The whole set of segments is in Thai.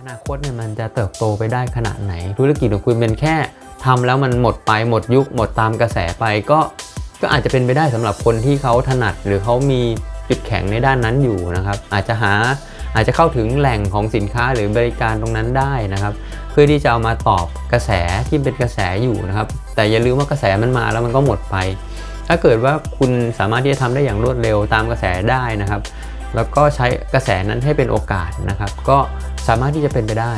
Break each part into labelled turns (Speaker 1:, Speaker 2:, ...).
Speaker 1: อนาคตเนี่ยมันจะเติบโตไปได้ขนาดไหน ธุรกิจของคุณเป็นแค่ทำแล้วมันหมดไปหมดยุคหมดตามกระแสไปก็ก็อาจจะเป็นไปได้สำหรับคนที่เขาถนัด หรือเขามีจุดแข็งในด้านนั้นอยู่นะครับ อาจจะหาอาจจะเข้าถึงแหล่งของสินค้าหรือบริการตรงนั้นได้นะครับ เพื่อที่จะเอามาตอบกระแสที่เป็นกระแสอยู่นะครับ แต่อย่าลืมว่ากระแสมันมาแล้วมันก็หมดไป ถ้าเกิดว่าคุณสามารถที่จะทำได้อย่างรวดเร็วตามกระแสได้นะครับ แล้วก็ใช้กระแสนั้นให้เป็นโอกาสนะครับ ก็ สามารถที่จะเป็นไปได้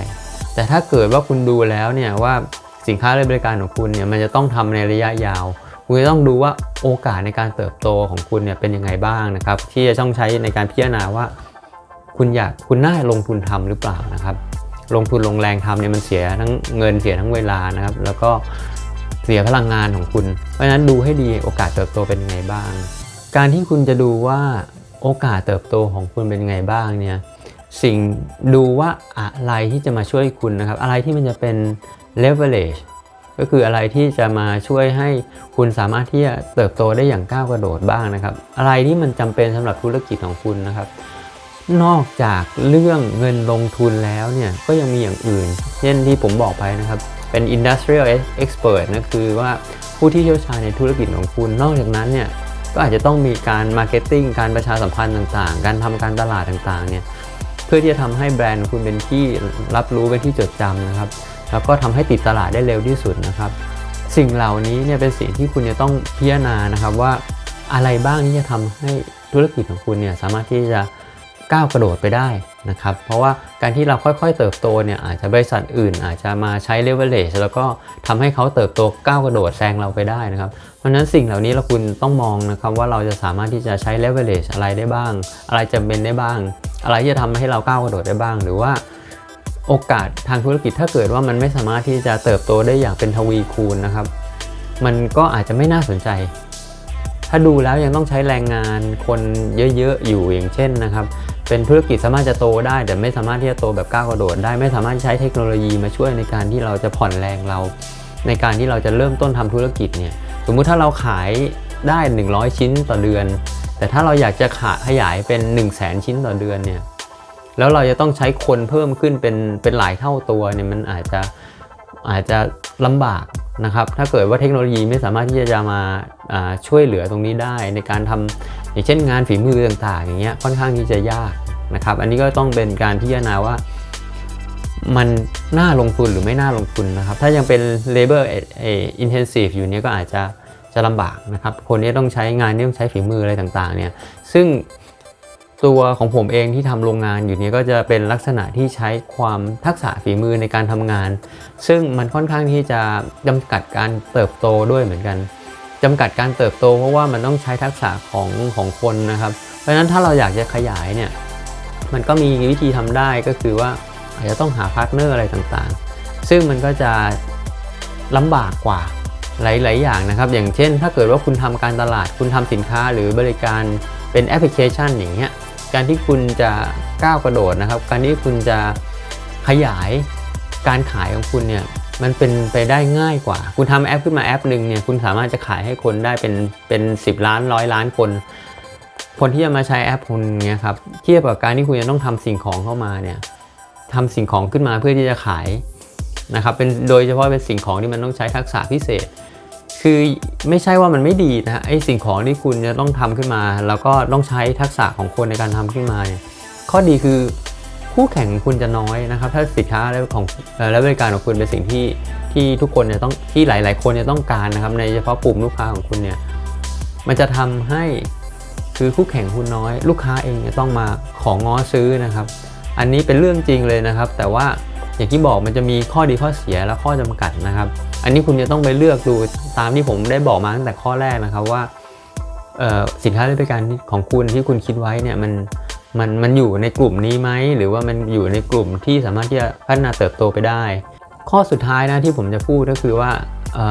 Speaker 1: แต่ถ้าเกิดว่าคุณดูแล้วเนี่ยว่าสินค้าหรือบริการของคุณเนี่ยมันจะต้องทำในระยะยาว คุณจะต้องดูว่าโอกาสในการเติบโตของคุณเนี่ยเป็นยังไงบ้างนะครับ ที่จะต้องใช้ในการพิจารณาว่า คุณอยากคุณน่าลงทุนทำหรือเปล่านะครับ ลงทุนลงแรงทำเนี่ยมันเสียทั้งเงินเสียทั้งเวลานะครับ แล้วก็เสียพลังงานของคุณ เพราะฉะนั้นดูให้ดีโอกาสเติบโตเป็นยังไงบ้าง การที่คุณจะดูว่าโอกาสเติบโตของคุณเป็นยังไงบ้างเนี่ย สิ่งดูว่าอะไรที่จะมาช่วยคุณนะครับ อะไรที่มันจะเป็น leverage ก็คืออะไรที่จะมาช่วยให้คุณสามารถที่จะเติบโตได้อย่างก้าวกระโดดบ้างนะครับ อะไรที่มันจำเป็นสำหรับธุรกิจของคุณนะครับ นอกจากเรื่องเงินลงทุนแล้วเนี่ยก็ยังมีอย่างอื่น เช่นที่ผมบอกไปนะครับ เป็น industrial expert นะคือว่าผู้ที่เชี่ยวชาญในธุรกิจของคุณ นอกจากนั้นเนี่ยก็อาจจะต้องมีการ marketing การประชาสัมพันธ์ต่างๆ การทำการตลาดต่างๆเนี่ย พื่อที่จะทำให้แบรนด์ของคุณเป็นที่รับรู้เป็นที่จดจำนะครับ แล้วก็ทำให้ติดตลาดได้เร็วที่สุดนะครับ สิ่งเหล่านี้เนี่ยเป็นสิ่งที่คุณจะต้องพิจารณานะครับว่าอะไรบ้างที่จะทำให้ธุรกิจของคุณเนี่ยสามารถที่จะ ก้าวกระโดดไปได้นะครับเพราะว่าการที่เราค่อยๆ เติบโตเนี่ยอาจจะบริษัทอื่น อาจจะมาใช้ leverage แล้วก็ทำให้เขาเติบโตก้าวกระโดดแซงเราไปได้นะครับ เพราะฉะนั้นสิ่งเหล่านี้เราคุณต้องมองนะครับว่าเราจะสามารถที่จะใช้ leverage อะไรได้บ้าง อะไรจำเป็นได้บ้าง อะไรจะทำให้เราก้าวกระโดดได้บ้าง หรือว่าโอกาสทางธุรกิจถ้าเกิดว่ามันไม่สามารถที่จะเติบโตได้อย่างเป็นทวีคูณนะครับ มันก็อาจจะไม่น่าสนใจ ถ้าดูแล้วยังต้องใช้แรงงานคนเยอะๆอยู่อย่างเช่นนะครับ เป็นธุรกิจสามารถจะโตได้ แต่ไม่สามารถที่จะโตแบบก้าวกระโดดได้ไม่สามารถใช้เทคโนโลยีมาช่วยในการที่เราจะผ่อนแรงเรา ในการที่เราจะเริ่มต้นทำธุรกิจเนี่ยสมมุติถ้าเราขายได้ 100 ชิ้นต่อเดือน แต่ถ้าเราอยากจะขขยายเป็น 1 0 0 0 0แชิ้นต่อเดือนเนี่ยแล้วเราจะต้องใช้คนเพิ่มขึ้นเป็นเป็นหลายเท่าตัวเนี่ยมันอาจจะอาจจะลำบากนะครับ ถ้าเกิดว่าเทคโนโลยีไม่สามารถที่จะมาาช่วยเหลือตรงนี้ได้ ในการทำอย่างเช่นงานฝีมือต่างๆ อย่างเงี้ยค่อนข้างที่จะยาก นะครับ อันนี้ก็ต้องเป็นการพิจารณาว่ามันน่าลงทุนหรือไม่น่าลงทุนนะครับ ถ้ายังเป็น labor intensive อยู่เนี่ยก็อาจจะจะลำบากนะครับ คนนี้ต้องใช้งานที่ต้องใช้ฝีมืออะไรต่างๆ เนี่ย ซึ่งตัวของผมเองที่ทำโรงงานอยู่นี่ยก็จะเป็นลักษณะที่ใช้ความทักษะฝีมือในการทำงาน ซึ่งมันค่อนข้างที่จะจำกัดการเติบโตด้วยเหมือนกันจำกัดการเติบโตเพราะว่ามันต้องใช้ทักษะของของคนนะครับ เพราะฉะนั้นถ้าเราอยากจะขยายเนี่ย มันก็มีวิธีทำได้ก็คือว่าอาจจะต้องหาพาร์ทเนอร์อะไรต่างๆ ซึ่งมันก็จะลำบากกว่าหลาย ๆ อย่างนะครับ อย่างเช่น ถ้าเกิดว่าคุณทำการตลาด คุณทำสินค้าหรือบริการเป็นแอปพลิเคชันอย่างเงี้ย การที่คุณจะก้าวกระโดดนะครับ การที่คุณจะขยายการขายของคุณเนี่ยมันเป็นไปได้ง่ายกว่า คุณทำแอปขึ้นมาแอปหนึ่งเนี่ยคุณสามารถจะขายให้คนได้เป็นเป็น 10 ล้านร้อยล้านคน คนที่จะมาใช้แอปคุณเนี่ยครับเทียบกับการที่คุณจะต้องทำสิ่งของเข้ามาเนี่ยทำสิ่งของขึ้นมาเพื่อที่จะขายนะครับเป็นโดยเฉพาะเป็นสิ่งของที่มันต้องใช้ทักษะพิเศษ คือไม่ใช่ว่ามันไม่ดีนะฮะไอสิ่งของที่คุณจะต้องทำขึ้นมา แล้วก็ต้องใช้ทักษะของคนในการทำขึ้นมาเนี่ยข้อดีคือคู่แข่งคุณจะน้อยนะครับ ถ้าสินค้าและของและบริการของคุณเป็นสิ่งที่ที่ทุกคนจะต้องที่หลาย ๆ คนจะต้องการนะครับในเฉพาะกลุ่มลูกค้าของคุณเนี่ยมันจะทำให้ คือคู่แข่งคุณน้อย ลูกค้าเองจะต้องมาของง้อซื้อนะครับ อันนี้เป็นเรื่องจริงเลยนะครับ แต่ว่าอย่างที่บอกมันจะมีข้อดีข้อเสียและข้อจำกัดนะครับ อันนี้คุณจะต้องไปเลือกดูตามที่ผมได้บอกมาตั้งแต่ข้อแรกนะครับว่าสินค้าหรือบริการของคุณที่คุณคิดไว้เนี่ยมันมันมันอยู่ในกลุ่มนี้ไหมหรือว่ามันอยู่ในกลุ่มที่สามารถที่จะพัฒนาเติบโตไปได้ ข้อสุดท้ายนะที่ผมจะพูดก็คือว่า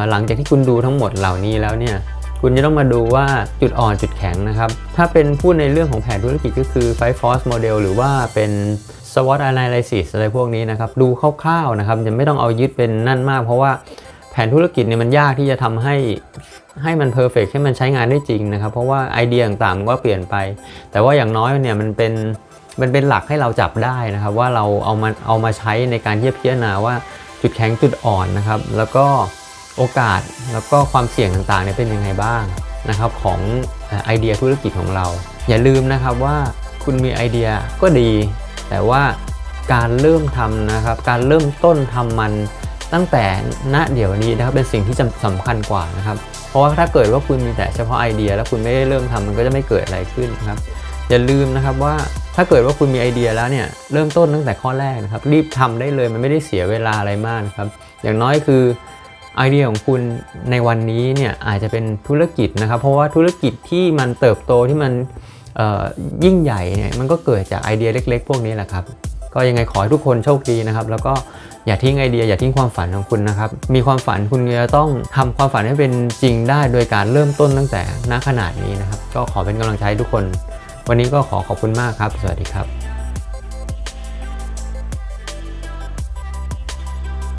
Speaker 1: หลังจากที่คุณดูทั้งหมดเหล่านี้แล้วเนี่ย คุณจะต้องมาดูว่าจุดอ่อนจุดแข็งนะครับ ถ้าเป็นพูดในเรื่องของแผนธุรกิจก็คือ Five Force Model หรือว่าเป็น SWOT Analysis อะไรพวกนี้นะครับ ดูคร่าวๆนะครับจะไม่ต้องเอายึดเป็นนั่นมาก เพราะว่าแผนธุรกิจเนี่ยมันยากที่จะทำให้ให้มันเพอร์เฟกให้มันใช้งานได้จริงนะครับ เพราะว่าไอเดียต่างๆมันก็เปลี่ยนไป แต่ว่าอย่างน้อยเนี่ยมันเป็นมันเป็นหลักให้เราจับได้นะครับ ว่าเราเอามาเอามาใช้ในการเที่จะพิจารณาว่าจุดแข็งจุดอ่อนนะครับ แล้วก็ โอกาสแล้วก็ความเสี่ยงต่างๆเนี่ยเป็นยังไงบ้างนะครับของไอเดียธุรกิจของเรา อย่าลืมนะครับว่าคุณมีไอเดียก็ดี แต่ว่าการเริ่มทำนะครับ การเริ่มต้นทำมันตั้งแต่ณเดี๋ยวนี้นะครับเป็นสิ่งที่จำสำคัญกว่านะครับ เพราะว่าถ้าเกิดว่าคุณมีแต่เฉพาะไอเดีย แล้วคุณไม่ได้เริ่มทำมันก็จะไม่เกิดอะไรขึ้นนะครับ อย่าลืมนะครับว่าถ้าเกิดว่าคุณมีไอเดียแล้วเนี่ยเริ่มต้นตั้งแต่ข้อแรกนะครับ รีบทำได้เลยมันไม่ได้เสียเวลาอะไรมากนะครับอย่างน้อยคือ ไอเดียของคุณในวันนี้เนี่ยอาจจะเป็นธุรกิจนะครับ เพราะว่าธุรกิจที่มันเติบโตที่มันยิ่งใหญ่เนี่ยมันก็เกิดจากไอเดียเล็ก ๆ พวกนี้แหละครับ ก็ยังไงขอให้ทุกคนโชคดีนะครับ แล้วก็อย่าทิ้งไอเดียอย่าทิ้งความฝันของคุณนะครับ มีความฝันคุณจะต้องทำความฝันให้เป็นจริงได้โดยการเริ่มต้นตั้งแต่ณขนาดนี้นะครับ ก็ขอเป็นกำลังใจให้ทุกคน วันนี้ก็ขอขอบคุณมากครับ สวัสดีครับ